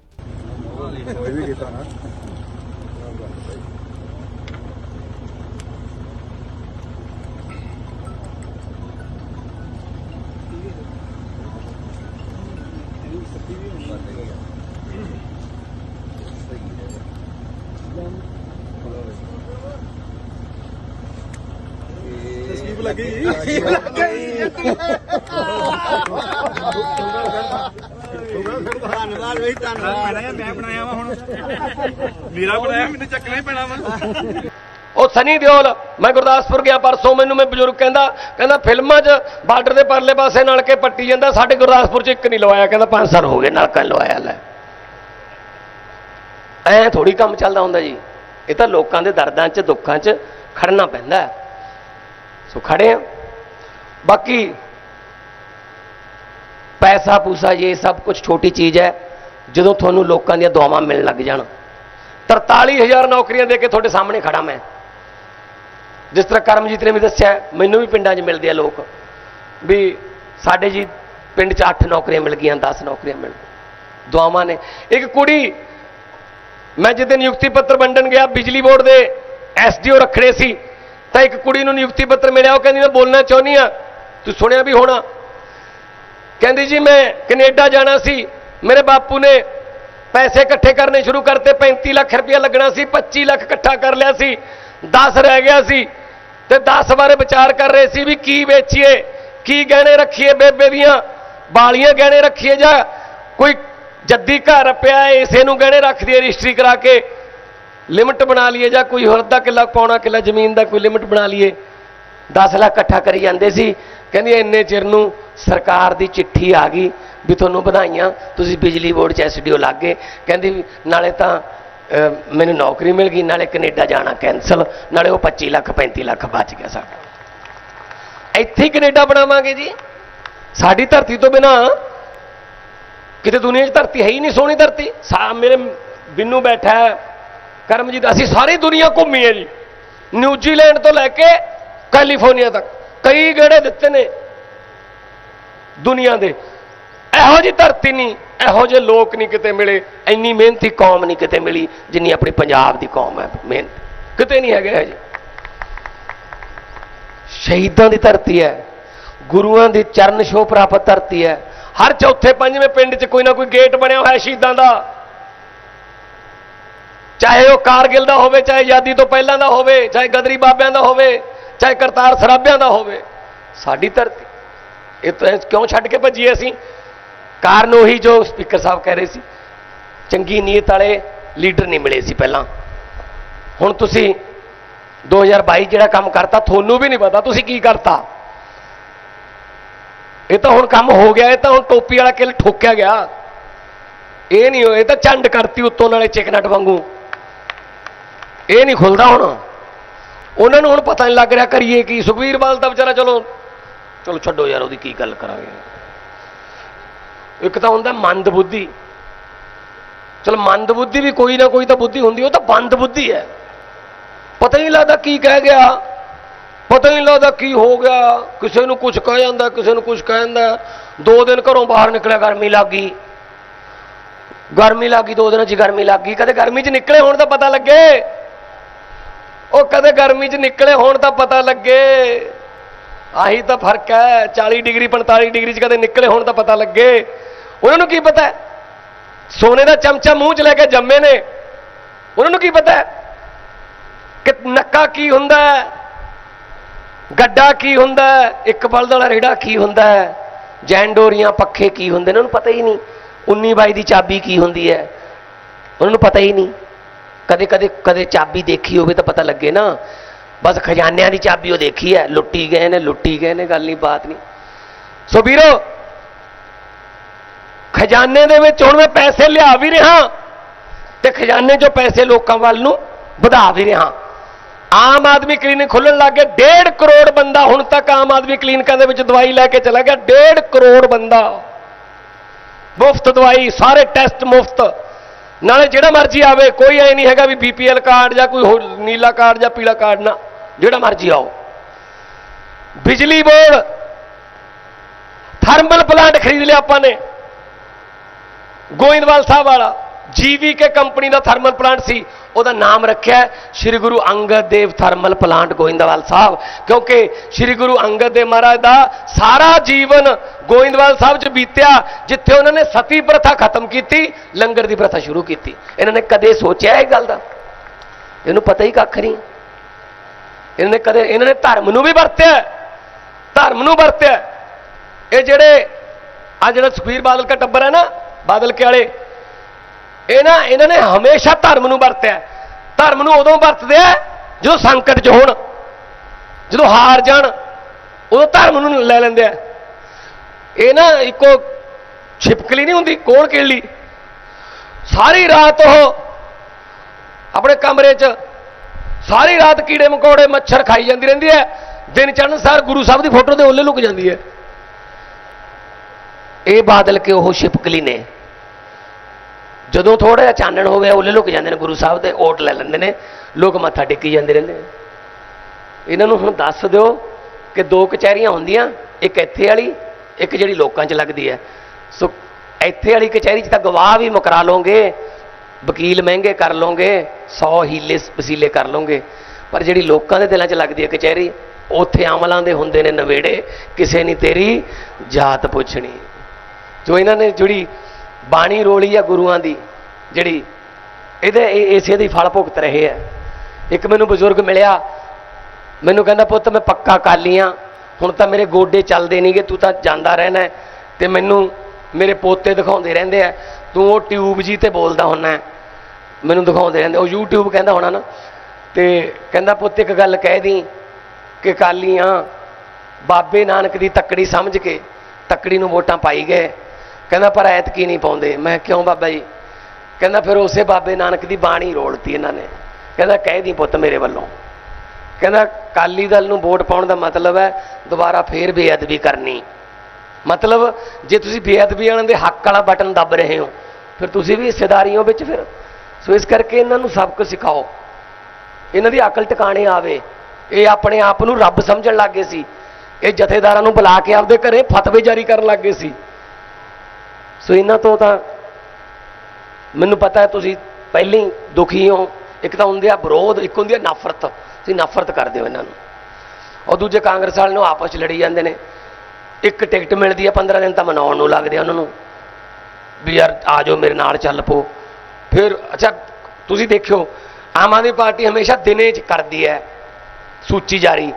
ਉਹ ਸਨੀ ਦਿਓਲ, ਮੈਂ ਗੁਰਦਾਸਪੁਰ ਗਿਆ ਪਰਸੋਂ, ਮੈਨੂੰ ਮੈਂ ਬਜ਼ੁਰਗ ਕਹਿੰਦਾ ਕਹਿੰਦਾ ਫਿਲਮਾਂ 'ਚ ਬਾਰਡਰ ਦੇ ਪਰਲੇ ਪਾਸੇ ਨਲਕੇ ਪੱਟੀ ਜਾਂਦਾ, ਸਾਡੇ ਗੁਰਦਾਸਪੁਰ 'ਚ ਇੱਕ ਨਹੀਂ ਲਵਾਇਆ, ਕਹਿੰਦਾ 5 ਸਾਲ ਹੋ ਗਏ ਨਲਕਾ ਲਵਾਇਆ ਲੈ। ਐ ਥੋੜੀ ਕੰਮ ਚੱਲਦਾ ਹੁੰਦਾ ਜੀ। ਇਹ ਤਾਂ ਲੋਕਾਂ ਦੇ ਦਰਦਾਂ 'ਚ, ਦੁੱਖਾਂ 'ਚ ਖੜਨਾ ਪੈਂਦਾ। ਸੋ ਖੜੇ ਆ। ਬਾਕੀ ਪੈਸਾ ਪੂਸਾ ਇਹ ਸਭ ਕੁਝ ਛੋਟੀ ਚੀਜ਼ ਹੈ, ਜਦੋਂ ਤੁਹਾਨੂੰ ਲੋਕਾਂ ਦੀਆਂ ਦੁਆਵਾਂ ਮਿਲਣ ਲੱਗ ਜਾਣ। 43000 ਨੌਕਰੀਆਂ ਦੇ ਕੇ ਤੁਹਾਡੇ ਸਾਹਮਣੇ ਖੜਾ ਮੈਂ। ਜਿਸ ਤਰ੍ਹਾਂ ਕਰਮਜੀਤ ਨੇ ਵੀ ਦੱਸਿਆ, ਮੈਨੂੰ ਵੀ ਪਿੰਡਾਂ 'ਚ ਮਿਲਦੇ ਆ ਲੋਕ। ਵੀ ਸਾਡੇ ਜੀ ਪਿੰਡ 'ਚ 8 ਨੌਕਰੀਆਂ ਮਿਲ ਗਈਆਂ 10 ਨੌਕਰੀਆਂ ਮਿਲ ਗਈਆਂ। ਦੁਆਵਾਂ ਨੇ। ਇੱਕ ਕੁੜੀ, ਮੈਂ ਜਿੱਦਣ ਨਿਯੁਕਤੀ ਪੱਤਰ ਵੰਡਣ ਗਿਆ, ਬਿਜਲੀ ਬੋਰਡ ਦੇ ਐਸਡੀਓ ਰੱਖਣੇ ਸੀ, ਤਾਂ ਇੱਕ ਕੁੜੀ ਨੂੰ ਨਿਯੁਕਤੀ ਪੱਤਰ ਮਿਲਿਆ, ਉਹ ਕਹਿੰਦੀ, ਮੈਂ ਬੋਲਣਾ ਚਾਹੁੰਦੀ ਆ ਤੂੰ ਸੁਣਿਆ ਵੀ ਹੋਣਾ? ਕਹਿੰਦੀ, ਜੀ, ਮੈਂ ਕੈਨੇਡਾ ਜਾਣਾ ਸੀ। ਮੇਰੇ ਬਾਪੂ ਨੇ ਪੈਸੇ ਇਕੱਠੇ ਕਰਨੇ ਸ਼ੁਰੂ ਕਰਤੇ 35 ਲੱਖ ਰੁਪਇਆ ਲੱਗਣਾ ਸੀ 25 ਲੱਖ ਇਕੱਠਾ ਕਰ ਲਿਆ ਸੀ 10 ਰਹਿ ਗਿਆ ਸੀ। ਤੇ 10 ਬਾਰੇ ਵਿਚਾਰ ਕਰ ਰਹੇ ਸੀ ਵੀ ਕੀ ਵੇਚੀਏ, ਕੀ ਗਹਿਣੇ ਰੱਖੀਏ ਬੇਬੇ ਦੀਆਂ, ਬਾਲੀਆਂ ਗਹਿਣੇ ਰੱਖੀਏ ਜਾਂ ਕੋਈ ਜੱਦੀ ਘਰ ਪਿਆ ਇਸੇ ਨੂੰ ਗਹਿਣੇ ਰੱਖ ਦਈਏ ਰਜਿਸਟਰੀ ਕਰਾ ਕੇ ਲਿਮਟ ਬਣਾ ਲਈਏ ਜਾਂ ਕੋਈ ਹੋਰ ਦਾ ਕਿੱਲਾ, ਪੌਣਾ ਕਿੱਲਾ ਜ਼ਮੀਨ ਦਾ ਕੋਈ ਲਿਮਟ ਬਣਾ ਲਈਏ। 10 ਲੱਖ ਇਕੱਠਾ ਕਰੀ ਜਾਂਦੇ ਸੀ। ਕਹਿੰਦੀ ਇੰਨੇ ਚਿਰ ਨੂੰ ਸਰਕਾਰ ਦੀ ਚਿੱਠੀ ਆ ਗਈ ਵੀ ਤੁਹਾਨੂੰ ਵਧਾਈਆਂ, ਤੁਸੀਂ ਬਿਜਲੀ ਬੋਰਡ 'ਚ ਐਸਡੀਓ ਲੱਗ ਗਏ। ਕਹਿੰਦੀ ਵੀ ਨਾਲੇ ਤਾਂ ਮੈਨੂੰ ਨੌਕਰੀ ਮਿਲ ਗਈ, ਨਾਲੇ ਕੈਨੇਡਾ ਜਾਣਾ ਕੈਨਸਲ ਨਾਲੇ ਉਹ 25 ਲੱਖ 35 ਲੱਖ ਬਚ ਗਿਆ ਸਾਡਾ ਇੱਥੇ ਹੀ ਕੈਨੇਡਾ ਬਣਾਵਾਂਗੇ ਜੀ। ਸਾਡੀ ਧਰਤੀ ਤੋਂ ਬਿਨਾ ਕਿਤੇ ਦੁਨੀਆ 'ਚ ਧਰਤੀ ਹੈ ਹੀ ਨਹੀਂ, ਸੋਹਣੀ ਧਰਤੀ। ਸਾ, ਮੇਰੇ ਬਿੰਨੂ ਬੈਠਾ ਹੈ, ਕਰਮਜੀਤ, ਅਸੀਂ ਸਾਰੀ ਦੁਨੀਆ ਘੁੰਮੀ ਹੈ ਜੀ। ਨਿਊਜ਼ੀਲੈਂਡ ਤੋਂ ਲੈ ਕੇ ਕੈਲੀਫੋਰਨੀਆ ਤੱਕ। ਕਈ ਗੇੜੇ ਦਿੱਤੇ ਨੇ। ਦੁਨੀਆ ਦੇ। ਇਹੋ ਜੀ ਧਰਤੀ ਨਹੀਂ, ਇਹੋ ਜਿਹੇ ਲੋਕ ਨਹੀਂ ਕਿਤੇ ਮਿਲੇ। ਇੰਨੀ ਮਿਹਨਤੀ ਕੌਮ ਨਹੀਂ ਕਿਤੇ ਮਿਲੀ, ਜਿੰਨੀ ਆਪਣੀ ਪੰਜਾਬ ਦੀ ਕੌਮ ਹੈ। ਮਿਹਨਤ ਕਿਤੇ ਨਹੀਂ ਹੈਗੇ ਹੈ ਜੀ ਸ਼ਹੀਦਾਂ ਦੀ ਧਰਤੀ ਹੈ, ਗੁਰੂਆਂ ਦੀ ਚਰਨ ਛੋਹ ਪ੍ਰਾਪਤ ਧਰਤੀ ਹੈ। ਹਰ ਚੌਥੇ ਪੰਜਵੇਂ ਪਿੰਡ 'ਚ ਕੋਈ ਨਾ ਕੋਈ ਗੇਟ ਬਣਿਆ ਹੋਇਆ ਸ਼ਹੀਦਾਂ ਦਾ। ਚਾਹੇ ਉਹ ਕਾਰਗਿਲ ਦਾ ਹੋਵੇ, ਚਾਹੇ ਆਜ਼ਾਦੀ ਤੋਂ ਪਹਿਲਾਂ ਦਾ ਹੋਵੇ, ਚਾਹੇ ਗਦਰੀ ਬਾਬਿਆਂ ਦਾ ਹੋਵੇ, ਚਾਹੇ ਕਰਤਾਰ ਸਰਾਭਿਆਂ ਦਾ ਹੋਵੇ। ਸਾਡੀ ਧਰਤੀ ਇਹ ਤਾਂ ਕਿਉਂ ਛੱਡ ਕੇ ਭੱਜੀਏ ਅਸੀਂ? ਕਾਰਨ ਉਹੀ ਜੋ ਸਪੀਕਰ ਸਾਹਿਬ ਕਹਿ ਰਹੇ ਸੀ। ਚੰਗੀ ਨੀਅਤ ਵਾਲੇ ਲੀਡਰ ਨਹੀਂ ਮਿਲੇ ਸੀ ਪਹਿਲਾਂ। ਹੁਣ ਤੁਸੀਂ 2022 ਜਿਹੜਾ ਕੰਮ ਕਰਤਾ, ਤੁਹਾਨੂੰ ਵੀ ਨਹੀਂ ਪਤਾ ਤੁਸੀਂ ਕੀ ਕਰਤਾ। ਇਹ ਤਾਂ ਹੁਣ ਕੰਮ ਹੋ ਗਿਆ, ਇਹ ਤਾਂ ਹੁਣ ਟੋਪੀ ਵਾਲਾ ਕਿਲ ਠੋਕਿਆ ਗਿਆ। ਇਹ ਨਹੀਂ ਇਹ ਤਾਂ ਚੰਡ ਕਰਤੀ ਉੱਤੋਂ ਨਾਲੇ ਚਿਕਨਟ ਵਾਂਗੂ। ਇਹ ਨਹੀਂ ਖੁੱਲਦਾ ਹੁਣ। ਉਹਨਾਂ ਨੂੰ ਹੁਣ ਪਤਾ ਨਹੀਂ ਲੱਗ ਰਿਹਾ, ਕਰੀਏ ਕੀ? ਸੁਖਵੀਰ ਬਾਲ ਦਾ ਵਿਚਾਰਾ ਚਲੋ ਚਲੋ ਛੱਡੋ ਯਾਰ, ਉਹਦੀ ਕੀ ਗੱਲ ਕਰਾਂਗੇ। ਇੱਕ ਤਾਂ ਹੁੰਦਾ ਮੰਦ ਬੁੱਧੀ। ਚਲ ਮੰਦ ਬੁੱਧੀ ਵੀ ਕੋਈ ਨਾ ਕੋਈ ਤਾਂ ਬੁੱਧੀ ਹੁੰਦੀ, ਉਹ ਤਾਂ ਬੰਦ ਬੁੱਧੀ ਹੈ। ਪਤਾ ਹੀ ਨਹੀਂ ਲੱਗਦਾ ਕੀ ਕਹਿ ਗਿਆ। ਪਤਾ ਹੀ ਨਹੀਂ ਲੱਗਦਾ ਕੀ ਹੋ ਗਿਆ। ਕਿਸੇ ਨੂੰ ਕੁਝ ਕਹਿ ਜਾਂਦਾ, ਕਿਸੇ ਨੂੰ ਕੁਝ ਕਹਿ ਜਾਂਦਾ ਦੋ ਦਿਨ ਘਰੋਂ ਬਾਹਰ ਨਿਕਲਿਆ, ਗਰਮੀ ਲੱਗ ਗਈ। ਗਰਮੀ ਲੱਗ ਗਈ, ਦੋ ਦਿਨਾਂ 'ਚ ਗਰਮੀ ਲੱਗ ਗਈ। ਕਦੇ ਗਰਮੀ 'ਚ ਨਿਕਲੇ ਹੋਣ ਤਾਂ ਪਤਾ ਲੱਗੇ। ਉਹ ਕਦੇ ਗਰਮੀ 'ਚ ਨਿਕਲੇ ਹੋਣ ਤਾਂ ਪਤਾ ਲੱਗੇ। ਆਹੀ ਤਾਂ ਫ਼ਰਕ ਹੈ 40 ਡਿਗਰੀ 45 ਡਿਗਰੀ 'ਚ ਕਦੇ ਨਿਕਲੇ ਹੋਣ ਤਾਂ ਪਤਾ ਲੱਗੇ। ਉਹਨਾਂ ਨੂੰ ਕੀ ਪਤਾ ਸੋਨੇ ਦਾ ਚਮਚਾ ਮੂੰਹ 'ਚ ਲੈ ਕੇ ਜੰਮੇ ਨੇ। ਉਹਨਾਂ ਨੂੰ ਕੀ ਪਤਾ ਕਿ ਨੱਕਾ ਕੀ ਹੁੰਦਾ ਗੱਡਾ ਕੀ ਹੁੰਦਾ ਇੱਕ ਬਲਦ ਵਾਲਾ ਰੇੜਾ ਕੀ ਹੁੰਦਾ ਹੈ? ਜੈਂਡੋਰੀਆਂ, ਪੱਖੇ ਕੀ ਹੁੰਦੇ ਨੇ? ਉਹਨਾਂ ਨੂੰ ਪਤਾ ਹੀ ਨਹੀਂ। 19 ਬਾਈ ਦੀ ਚਾਬੀ ਕੀ ਹੁੰਦੀ ਹੈ? ਉਹਨਾਂ ਨੂੰ ਪਤਾ ਹੀ ਨਹੀਂ। ਕਦੇ ਕਦੇ ਕਦੇ ਚਾਬੀ ਦੇਖੀ ਹੋਵੇ ਤਾਂ ਪਤਾ ਲੱਗੇ ਨਾ। ਬਸ ਖਜ਼ਾਨਿਆਂ ਦੀ ਚਾਬੀ ਉਹ ਦੇਖੀ ਹੈ, ਲੁੱਟੀ ਗਏ ਨੇ, ਲੁੱਟੀ ਗਏ ਨੇ, ਗੱਲ ਨਹੀਂ ਬਾਤ ਨਹੀਂ ਸੋ ਵੀਰੋ, ਖਜ਼ਾਨੇ ਦੇ ਵਿੱਚ ਹੁਣ ਮੈਂ ਪੈਸੇ ਲਿਆ ਵੀ ਰਿਹਾ ਤੇ ਖਜ਼ਾਨੇ 'ਚੋਂ ਪੈਸੇ ਲੋਕਾਂ ਵੱਲ ਨੂੰ ਵਧਾ ਵੀ ਰਿਹਾ। ਆਮ ਆਦਮੀ ਕਲੀਨਿਕ ਖੁੱਲਣ ਲੱਗ ਗਏ 1.5 ਕਰੋੜ ਬੰਦਾ ਹੁਣ ਤੱਕ ਆਮ ਆਦਮੀ ਕਲੀਨਿਕਾਂ ਦੇ ਵਿੱਚ ਦਵਾਈ ਲੈ ਕੇ ਚਲਾ ਗਿਆ 1.5 ਕਰੋੜ ਬੰਦਾ। ਮੁਫਤ ਦਵਾਈ, ਸਾਰੇ ਟੈਸਟ ਮੁਫਤ। ਨਾਲੇ ਜਿਹੜਾ ਮਰਜ਼ੀ ਆਵੇ, ਕੋਈ ਐ ਨਹੀਂ ਹੈਗਾ ਵੀ ਬੀਪੀਐਲ ਕਾਰਡ ਜਾਂ ਕੋਈ ਹੋਰ ਨੀਲਾ ਕਾਰਡ ਜਾਂ ਪੀਲਾ ਕਾਰਡ ਨਾ। ਜਿਹੜਾ ਮਰਜ਼ੀ ਆਓ। ਬਿਜਲੀ ਬੋਰਡ ਥਰਮਲ ਪਲਾਂਟ ਖਰੀਦ ਲਿਆ ਆਪਾਂ ਨੇ। ਗੋਇੰਦਵਾਲ ਸਾਹਿਬ ਵਾਲਾ ਜੀਵੀਕੇ ਕੰਪਨੀ ਦਾ ਥਰਮਲ ਪਲਾਂਟ ਸੀ। ਉਹਦਾ ਨਾਮ ਰੱਖਿਆ ਸ੍ਰੀ ਗੁਰੂ ਅੰਗਦ ਦੇਵ ਥਰਮਲ ਪਲਾਂਟ ਗੋਇੰਦਵਾਲ ਸਾਹਿਬ। ਕਿਉਂਕਿ ਸ੍ਰੀ ਗੁਰੂ ਅੰਗਦ ਦੇਵ ਮਹਾਰਾਜ ਦਾ ਸਾਰਾ ਜੀਵਨ ਗੋਇੰਦਵਾਲ ਸਾਹਿਬ 'ਚ ਬੀਤਿਆ, ਜਿੱਥੇ ਉਹਨਾਂ ਨੇ ਸਤੀ ਪ੍ਰਥਾ ਖਤਮ ਕੀਤੀ, ਲੰਗਰ ਦੀ ਪ੍ਰਥਾ ਸ਼ੁਰੂ ਕੀਤੀ। ਇਹਨਾਂ ਨੇ ਕਦੇ ਸੋਚਿਆ ਇਹ ਗੱਲ ਦਾ? ਇਹਨੂੰ ਪਤਾ ਹੀ ਕੱਖ ਨਹੀਂ। ਇਹਨਾਂ ਨੇ ਕਦੇ, ਇਹਨਾਂ ਨੇ ਧਰਮ ਨੂੰ ਵੀ ਵਰਤਿਆ ਧਰਮ ਨੂੰ ਵਰਤਿਆ ਇਹ ਜਿਹੜੇ ਆ ਜਿਹੜਾ ਸੁਖਬੀਰ ਬਾਦਲ ਦਾ ਟੱਬਰ ਹੈ ਨਾ, ਬਾਦਲ ਕੇ ਵਾਲੇ, ਇਹ ਨਾ, ਇਹਨਾਂ ਨੇ ਹਮੇਸ਼ਾ ਧਰਮ ਨੂੰ ਵਰਤਿਆ ਧਰਮ ਨੂੰ ਉਦੋਂ ਵਰਤਦੇ ਆ ਜਦੋਂ ਸੰਕਟ 'ਚ ਹੋਣ, ਜਦੋਂ ਹਾਰ ਜਾਣ, ਉਦੋਂ ਧਰਮ ਨੂੰ ਲੈ ਲੈਂਦੇ ਆ। ਇਹ ਨਾ ਇੱਕੋ ਛਿਪਕਲੀ ਨਹੀਂ ਹੁੰਦੀ, ਕੋਣ ਕਿੱਲੀ ਸਾਰੀ ਰਾਤ ਉਹ ਆਪਣੇ ਕਮਰੇ 'ਚ ਸਾਰੀ ਰਾਤ ਕੀੜੇ ਮਕੌੜੇ ਮੱਛਰ ਖਾਈ ਜਾਂਦੀ ਰਹਿੰਦੀ ਹੈ। ਦਿਨ ਚੜ੍ਹਨ ਸਾਰ ਗੁਰੂ ਸਾਹਿਬ ਦੀ ਫੋਟੋ ਤੇ ਓਲੇ ਲੁਕ ਜਾਂਦੀ ਹੈ। ਇਹ ਬਾਦਲ ਕੇ ਉਹ ਛਿਪਕਲੀ ਨੇ? ਜਦੋਂ ਥੋੜਾ ਜਿਹਾ ਚਾਨਣ ਹੋਵੇ, ਓਲੇ ਲੁਕ ਜਾਂਦੇ ਨੇ ਗੁਰੂ ਸਾਹਿਬ ਦੇ, ਓਟ ਲੈ ਲੈਂਦੇ ਨੇ। ਲੋਕ ਮੱਥਾ ਟੇਕੀ ਜਾਂਦੇ ਰਹਿੰਦੇ ਨੇ। ਇਹਨਾਂ ਨੂੰ ਹੁਣ ਦੱਸ ਦਿਓ ਕਿ ਦੋ ਕਚਹਿਰੀਆਂ ਹੁੰਦੀਆਂ, ਇੱਕ ਇੱਥੇ ਵਾਲੀ, ਇੱਕ ਜਿਹੜੀ ਲੋਕਾਂ 'ਚ ਲੱਗਦੀ ਹੈ। ਸੋ ਇੱਥੇ ਵਾਲੀ ਕਚਹਿਰੀ 'ਚ ਤਾਂ ਗਵਾਹ ਵੀ ਮੁਕਰਾ ਲਓਗੇ। ਵਕੀਲ ਮਹਿੰਗੇ ਕਰ ਲਓਗੇ 100 ਹੀਲੇ ਵਸੀਲੇ ਕਰ ਲਓਗੇ। ਪਰ ਜਿਹੜੀ ਲੋਕਾਂ ਦੇ ਦਿਲਾਂ 'ਚ ਲੱਗਦੀ ਹੈ ਕਚਹਿਰੀ, ਉੱਥੇ ਅਮਲਾਂ ਦੇ ਹੁੰਦੇ ਨੇ ਨਵੇੜੇ, ਕਿਸੇ ਨਹੀਂ ਤੇਰੀ ਜਾਤ ਪੁੱਛਣੀ। ਜੋ ਇਹਨਾਂ ਨੇ ਜਿਹੜੀ ਬਾਣੀ ਰੋਲੀ ਆ ਗੁਰੂਆਂ ਦੀ, ਜਿਹੜੀ ਇਹਦੇ, ਇਹ- ਇਸੇ ਦੀ ਫਲ ਭੁਗਤ ਰਹੇ ਆ। ਇੱਕ ਮੈਨੂੰ ਬਜ਼ੁਰਗ ਮਿਲਿਆ, ਮੈਨੂੰ ਕਹਿੰਦਾ, ਪੁੱਤ, ਮੈਂ ਪੱਕਾ ਕਾਲੀ ਆ। ਹੁਣ ਤਾਂ ਮੇਰੇ ਗੋਡੇ ਚੱਲਦੇ ਨਹੀਂਗੇ ਤੂੰ ਤਾਂ ਜਾਂਦਾ ਰਹਿਣਾ ਹੈ। ਤੇ ਮੈਨੂੰ ਮੇਰੇ ਪੋਤੇ ਦਿਖਾਉਂਦੇ ਰਹਿੰਦੇ ਆ। ਤੂੰ ਉਹ ਟਿਊਬ ਜੀ ਤੇ ਬੋਲਦਾ ਹੁੰਨਾ ਮੈਨੂੰ ਦਿਖਾਉਂਦੇ ਰਹਿੰਦੇ। ਉਹ YouTube ਕਹਿੰਦਾ ਹੋਣਾ ਨਾ, ਤੇ ਕਹਿੰਦਾ ਪੁੱਤ ਇੱਕ ਗੱਲ ਕਹਿ ਦੀ ਕਿ ਕਾਲੀ ਆ, ਬਾਬੇ ਨਾਨਕ ਦੀ ਤੱਕੜੀ ਸਮਝ ਕੇ ਤੱਕੜੀ ਨੂੰ ਵੋਟਾਂ ਪਾਈ ਗਏ। ਕਹਿੰਦਾ ਪਰ ਐਤ ਕੀ ਨਹੀਂ ਪਾਉਂਦੇ। ਮੈਂ ਕਿਉਂ ਬਾਬਾ ਜੀ? ਕਹਿੰਦਾ ਫਿਰ ਉਸੇ ਬਾਬੇ ਨਾਨਕ ਦੀ ਬਾਣੀ ਰੋਲਤੀ ਇਹਨਾਂ ਨੇ। ਕਹਿੰਦਾ ਕਹਿ ਦੀ ਪੁੱਤ ਮੇਰੇ ਵੱਲੋਂ। ਕਹਿੰਦਾ ਕਾਲੀ ਦਲ ਨੂੰ ਵੋਟ ਪਾਉਣ ਦਾ ਮਤਲਬ ਹੈ ਦੁਬਾਰਾ ਫੇਰ ਬੇਅਦਬੀ ਕਰਨੀ। ਮਤਲਬ ਜੇ ਤੁਸੀਂ ਬੇਅਦਬੀ ਵਾਲਿਆਂ ਦੇ ਹੱਕ ਵਾਲਾ ਬਟਨ ਦੱਬ ਰਹੇ ਹੋ, ਫਿਰ ਤੁਸੀਂ ਵੀ ਹਿੱਸੇਦਾਰੀਆਂ ਵਿੱਚ ਫਿਰ। ਸੋ ਇਸ ਕਰਕੇ ਇਹਨਾਂ ਨੂੰ ਸਬਕ ਸਿਖਾਓ। ਇਹਨਾਂ ਦੀ ਅਕਲ ਟਿਕਾਣੇ ਆਵੇ। ਇਹ ਆਪਣੇ ਆਪ ਨੂੰ ਰੱਬ ਸਮਝਣ ਲੱਗ ਗਏ ਸੀ। ਇਹ ਜਥੇਦਾਰਾਂ ਨੂੰ ਬੁਲਾ ਕੇ ਆਪਦੇ ਘਰੇ ਫਤਵੇ ਜਾਰੀ ਕਰਨ ਲੱਗ ਗਏ ਸੀ। ਸੋ ਇਹਨਾਂ ਤੋਂ ਤਾਂ ਮੈਨੂੰ ਪਤਾ ਹੈ ਤੁਸੀਂ ਪਹਿਲਾਂ ਹੀ ਦੁਖੀ ਹੋ। ਇੱਕ ਤਾਂ ਹੁੰਦੇ ਆ ਵਿਰੋਧ, ਇੱਕ ਹੁੰਦੀ ਆ ਨਫ਼ਰਤ। ਤੁਸੀਂ ਨਫ਼ਰਤ ਕਰਦੇ ਹੋ ਇਹਨਾਂ ਨੂੰ। ਉਹ ਦੂਜੇ ਕਾਂਗਰਸ ਵਾਲੇ ਨੂੰ ਆਪਸ 'ਚ ਲੜੀ ਜਾਂਦੇ ਨੇ। ਇੱਕ ਟਿਕਟ ਮਿਲਦੀ ਆ 15 ਦਿਨ ਤਾਂ ਮਨਾਉਣ ਨੂੰ ਲੱਗਦੇ ਆ ਉਹਨਾਂ ਨੂੰ। ਵੀ ਯਾਰ ਆ ਜਾਓ, ਮੇਰੇ ਨਾਲ ਚੱਲ ਪੋ ਫਿਰ, ਅੱਛਾ, ਤੁਸੀਂ ਦੇਖਿਓ, ਆਮ ਆਦਮੀ ਪਾਰਟੀ ਹਮੇਸ਼ਾ ਦਿਨੇ 'ਚ ਕਰਦੀ ਹੈ ਸੂਚੀ ਜਾਰੀ।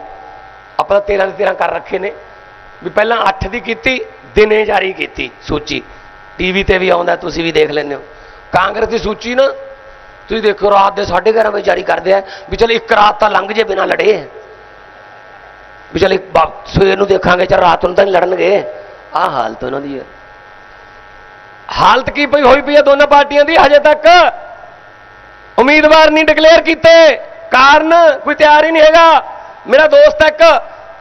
ਆਪਾਂ 13 ਦੇ 13 ਕਰ ਰੱਖੇ ਨੇ। ਵੀ ਪਹਿਲਾਂ 8 ਦੀ ਕੀਤੀ, ਦਿਨੇ ਜਾਰੀ ਕੀਤੀ ਸੂਚੀ। ਟੀਵੀ ਤੇ ਵੀ ਆਉਂਦਾ, ਤੁਸੀਂ ਵੀ ਦੇਖ ਲੈਂਦੇ ਹੋ। ਕਾਂਗਰਸ ਦੀ ਸੂਚੀ ਨਾ, ਤੁਸੀਂ ਦੇਖੋ, ਰਾਤ ਦੇ 11:30 ਵਜੇ ਜਾਰੀ ਕਰਦੇ ਆ ਵੀ ਚਲ ਇੱਕ ਰਾਤ ਤਾਂ ਲੰਘ ਜੇ ਬਿਨਾ ਲੜੇ ਵੀ ਚਲ ਇੱਕ ਸਵੇਰ ਨੂੰ ਦੇਖਾਂਗੇ, ਚਲ ਰਾਤ ਨੂੰ ਤਾਂ ਨਹੀਂ ਲੜਨਗੇ। ਆਹ ਹਾਲਤ ਉਹਨਾਂ ਦੀ ਹੈ। ਹਾਲਤ ਕੀ ਪਈ ਹੋਈ ਪਈ ਹੈ ਦੋਨਾਂ ਪਾਰਟੀਆਂ ਦੀ? ਹਜੇ ਤੱਕ ਉਮੀਦਵਾਰ ਨਹੀਂ ਡਿਕਲੇਅਰ ਕੀਤੇ। ਕਾਰਨ ਕੋਈ ਤਿਆਰ ਹੀ ਨਹੀਂ ਹੈਗਾ। ਮੇਰਾ ਦੋਸਤ ਇੱਕ,